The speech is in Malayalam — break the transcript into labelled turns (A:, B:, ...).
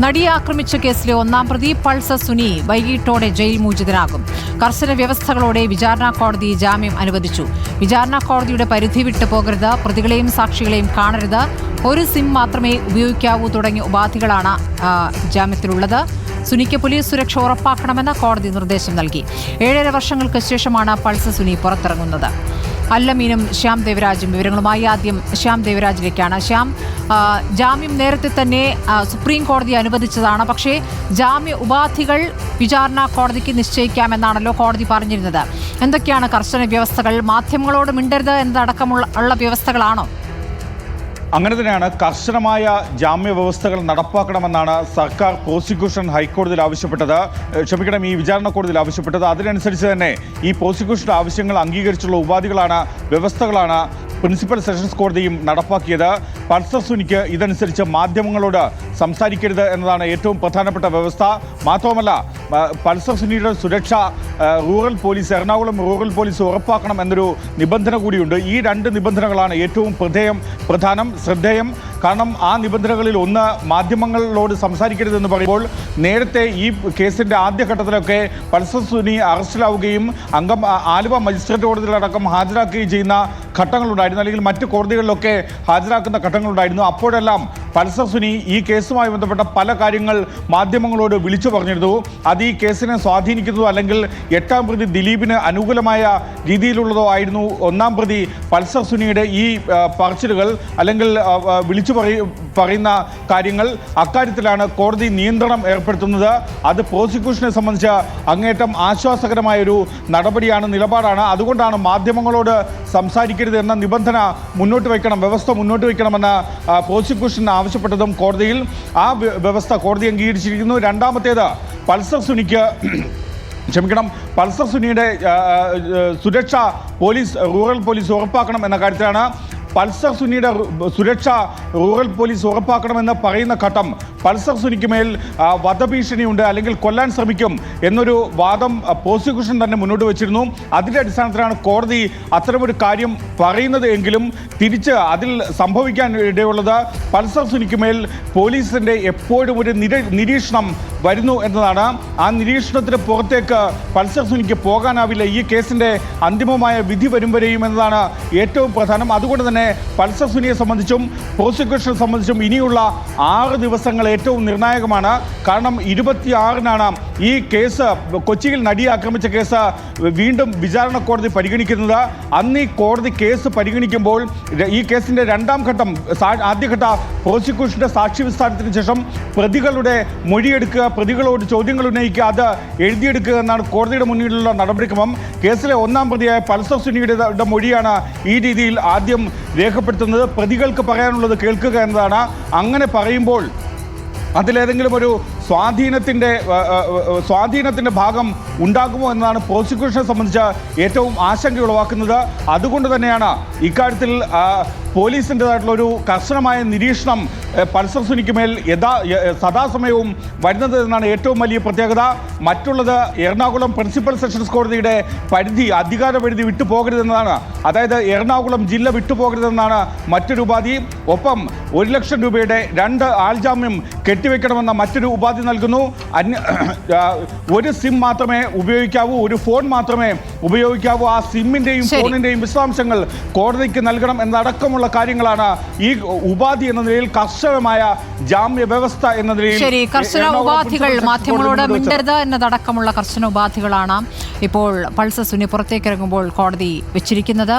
A: നടിയെ ആക്രമിച്ച കേസിലെ ഒന്നാം പ്രതി പൾസർ സുനി വൈകിട്ടോടെ ജയിൽ മോചിതനാകും. കർശന വ്യവസ്ഥകളോടെ വിചാരണ കോടതി ജാമ്യം അനുവദിച്ചു. വിചാരണ കോടതിയുടെ പരിധി വിട്ടു പോകരുത് പ്രതികളെയും സാക്ഷികളെയും കാണരുത്. ഒരു സിം മാത്രമേ ഉപയോഗിക്കാവൂ തുടങ്ങിയ ഉപാധികളാണ് ജാമ്യത്തിലുള്ളത്. സുനിക്ക് പോലീസ് സുരക്ഷ ഉറപ്പാക്കണമെന്ന് കോടതി നിർദ്ദേശം നൽകി. ഏഴര വർഷങ്ങൾക്ക് ശേഷമാണ് പൾസർ സുനി പുറത്തിറങ്ങുന്നത്. അല്ലമീനും ശ്യാം ദേവരാജും വിവരങ്ങളുമായി ആദ്യം ശ്യാം ദേവരാജിലേക്കാണ്. ശ്യാം ജാമ്യം നേരത്തെ തന്നെ സുപ്രീം കോടതി അനുവദിച്ചതാണ്. പക്ഷേ ജാമ്യ ഉപാധികൾ വിചാരണ കോടതിക്ക് നിശ്ചയിക്കാമെന്നാണല്ലോ കോടതി പറഞ്ഞിരുന്നത്. എന്തൊക്കെയാണ് കർശന വ്യവസ്ഥകൾ? മാധ്യമങ്ങളോട് മിണ്ടരുത് എന്നതടക്കമുള്ള ഉള്ള വ്യവസ്ഥകളാണോ?
B: അങ്ങനെ തന്നെയാണ് കർശനമായ ജാമ്യ വ്യവസ്ഥകൾ നടപ്പാക്കണമെന്നാണ് സർക്കാർ പ്രോസിക്യൂഷൻ ഹൈക്കോടതിയിൽ ആവശ്യപ്പെട്ടത്. ക്ഷമിക്കണം ഈ വിചാരണ കോടതിയിൽ ആവശ്യപ്പെട്ടത്. അതിനനുസരിച്ച് തന്നെ ഈ പ്രോസിക്യൂഷന്റെ ആവശ്യങ്ങൾ അംഗീകരിച്ചുള്ള ഉപാധികളാണ് വ്യവസ്ഥകളാണ് പ്രിൻസിപ്പൽ സെഷൻസ് കോടതിയും നടപ്പാക്കിയത്. പൾസർ സുനിക്ക് ഇതനുസരിച്ച് മാധ്യമങ്ങളോട് സംസാരിക്കരുത് എന്നതാണ് ഏറ്റവും പ്രധാനപ്പെട്ട വ്യവസ്ഥ. മാത്രവുമല്ല ആ, പൾസർ സുനിയുടെ സുരക്ഷ rural police Ernakulam rural police ഉറപ്പാക്കണം എന്നൊരു നിബന്ധന കൂടിയുണ്ട്. ഈ രണ്ട് നിബന്ധനകളാണ് ഏറ്റവും പ്രധേയം പ്രധാനം ശ്രദ്ധേയം. കാരണം ആ നിബന്ധനകളിൽ ഒന്ന് മാധ്യമങ്ങളോട് സംസാരിക്കരുതെന്ന് പറയുമ്പോൾ നേരത്തെ ഈ കേസിന്റെ ആദ്യഘട്ടത്തിലൊക്കെ പൾസർ സുനി അറസ്റ്റിലാവുകയും അംഗം ആലുവ മജിസ്ട്രേറ്റ് കോടതിയിലടക്കം ഹാജരാക്കുകയും ചെയ്യുന്ന ഘട്ടങ്ങളുണ്ടായിരുന്നു. അല്ലെങ്കിൽ മറ്റ് കോടതികളിലൊക്കെ ഹാജരാക്കുന്ന ഘട്ടങ്ങളുണ്ടായിരുന്നു. അപ്പോഴെല്ലാം പൾസർ സുനി ഈ കേസുമായി ബന്ധപ്പെട്ട പല കാര്യങ്ങൾ മാധ്യമങ്ങളോട് വിളിച്ചു പറഞ്ഞിരുന്നു. അത് ഈ കേസിനെ സ്വാധീനിക്കുന്നതോ അല്ലെങ്കിൽ എട്ടാം പ്രതി ദിലീപിന് അനുകൂലമായ രീതിയിലുള്ളതോ ആയിരുന്നു ഒന്നാം പ്രതി പൾസർ സുനിയുടെ ഈ പറച്ചിലുകൾ അല്ലെങ്കിൽ വിളിച്ചു പറയ പറയുന്ന കാര്യങ്ങൾ. അക്കാര്യത്തിലാണ് കോടതി നിയന്ത്രണം ഏർപ്പെടുത്തുന്നത്. അത് പ്രോസിക്യൂഷനെ സംബന്ധിച്ച് അങ്ങേറ്റം ആശ്വാസകരമായൊരു നടപടിയാണ് നിലപാടാണ്. അതുകൊണ്ടാണ് മാധ്യമങ്ങളോട് സംസാരിക്കരുത് എന്ന നിബന്ധന മുന്നോട്ട് വയ്ക്കണം വ്യവസ്ഥ മുന്നോട്ട് വയ്ക്കണമെന്ന് പ്രോസിക്യൂഷൻ ആവശ്യപ്പെട്ടതും കോടതിയിൽ ആ വ്യ- വ്യവസ്ഥ കോടതി അംഗീകരിച്ചിരിക്കുന്നു. രണ്ടാമത്തേത് പൾസർ സുനിക്ക് ക്ഷമിക്കണം പൾസർ സുനിയുടെ സുരക്ഷ പോലീസ് റൂറൽ പോലീസ് ഉറപ്പാക്കണം എന്ന കാര്യത്തിലാണ് പൾസർ സുനിയുടെ സുരക്ഷ റൂറൽ പോലീസ് ഉറപ്പാക്കണമെന്ന് പറയുന്ന ഘട്ടം പൾസർ സുനിക്ക് മേൽ ആ, വധഭീഷണിയുണ്ട് അല്ലെങ്കിൽ കൊല്ലാൻ ശ്രമിക്കും എന്നൊരു വാദം പ്രോസിക്യൂഷൻ തന്നെ മുന്നോട്ട് വെച്ചിരുന്നു. അതിന്റെ അടിസ്ഥാനത്തിലാണ് കോടതി അത്തരമൊരു കാര്യം പറയുന്നത് എങ്കിലും തിരിച്ച് അതിൽ സംഭവിക്കാൻ ഇടയുള്ളത് പൾസർ സുനിക്ക് മേൽ പോലീസിന്റെ എപ്പോഴും ഒരു നിര നിരീക്ഷണം വരുന്നു എന്നതാണ്. ആ നിരീക്ഷണത്തിന് പുറത്തേക്ക് പൾസർ സുനിക്ക് പോകാനാവില്ല. ഈ കേസിന്റെ അന്തിമമായ വിധി വരും വരെയും എന്നതാണ് ഏറ്റവും പ്രധാനം. അതുകൊണ്ട് തന്നെ പൾസർ സുനിയെ സംബന്ധിച്ചും പ്രോസിക്യൂഷനെ സംബന്ധിച്ചും ഇനിയുള്ള ആറ് ദിവസങ്ങൾ ഏറ്റവും നിർണായകമാണ്. കാരണം ഇരുപത്തിയാറിനാണ് ഈ കേസ് കൊച്ചിയിൽ നടിയെ ആക്രമിച്ച കേസ് വീണ്ടും വിചാരണ കോടതി പരിഗണിക്കുന്നത്. അന്ന് ഈ കോടതി കേസ് പരിഗണിക്കുമ്പോൾ ഈ കേസിന്റെ രണ്ടാം ഘട്ടം ആദ്യഘട്ട പ്രോസിക്യൂഷന്റെ സാക്ഷി വിസ്താരത്തിന് ശേഷം പ്രതികളുടെ മൊഴിയെടുക്കുക പ്രതികളോട് ചോദ്യങ്ങൾ ഉന്നയിക്കുക അത് എഴുതിയെടുക്കുക എന്നാണ് കോടതിയുടെ മുന്നിലുള്ള നടപടിക്രമം. കേസിലെ ഒന്നാം പ്രതിയായ പൾസർ സുനിയുടെ മൊഴിയാണ് ഈ രീതിയിൽ ആദ്യം രേഖപ്പെടുത്തുന്നത്. പ്രതികൾക്ക് പറയാനുള്ളത് കേൾക്കുക എന്നതാണ്. അങ്ങനെ പറയുമ്പോൾ അതിലേതെങ്കിലും ഒരു സ്വാധീനത്തിന്റെ സ്വാധീനത്തിന്റെ ഭാഗം ഉണ്ടാകുമോ എന്നതാണ് പ്രോസിക്യൂഷനെ സംബന്ധിച്ച് ഏറ്റവും ആശങ്ക ഉളവാക്കുന്നത്. അതുകൊണ്ട് തന്നെയാണ് ഇക്കാര്യത്തിൽ പോലീസിന്റെതായിട്ടുള്ള ഒരു കർശനമായ നിരീക്ഷണം പൾസർ സുനിക്ക് മേൽ യഥാ സദാസമയവും വരുന്നത് എന്നാണ് ഏറ്റവും വലിയ പ്രത്യേകത. മറ്റുള്ളത് എറണാകുളം പ്രിൻസിപ്പൽ സെഷൻസ് കോടതിയുടെ പരിധി അധികാര പരിധി വിട്ടുപോകരുതെന്നതാണ് അതായത് എറണാകുളം ജില്ല വിട്ടുപോകരുതെന്നാണ് മറ്റൊരു ഉപാധി. ഒപ്പം ഒരു ലക്ഷം രൂപയുടെ രണ്ട് ആൾജാമ്യം കെട്ടിവെക്കണമെന്ന മറ്റൊരു ഉപാധി നൽകുന്നു. അന്യ ഒരു സിം മാത്രമേ ഉപയോഗിക്കാവൂ ഒരു ഫോൺ മാത്രമേ ഉപയോഗിക്കാവൂ. ആ
A: സിമ്മിന്റെയും.
B: ഫോണിന്റെയും വിശദാംശങ്ങൾ കോടതിക്ക് നൽകണം എന്നടക്കമുള്ള കാര്യങ്ങളാണ് ഈ ഉപാധി എന്ന നിലയിൽ കർശനമായ ജാമ്യ വ്യവസ്ഥ എന്ന നിലയിൽ
A: ശരി കർശന ഉപാധികൾ മാധ്യമങ്ങളോട്. മിണ്ടരുത് എന്നതടക്കമുള്ള കർശന ഉപാധികളാണ് ഇപ്പോൾ പൾസർ സുനി പുറത്തേക്കിറങ്ങുമ്പോൾ കോടതി വെച്ചിരിക്കുന്നത്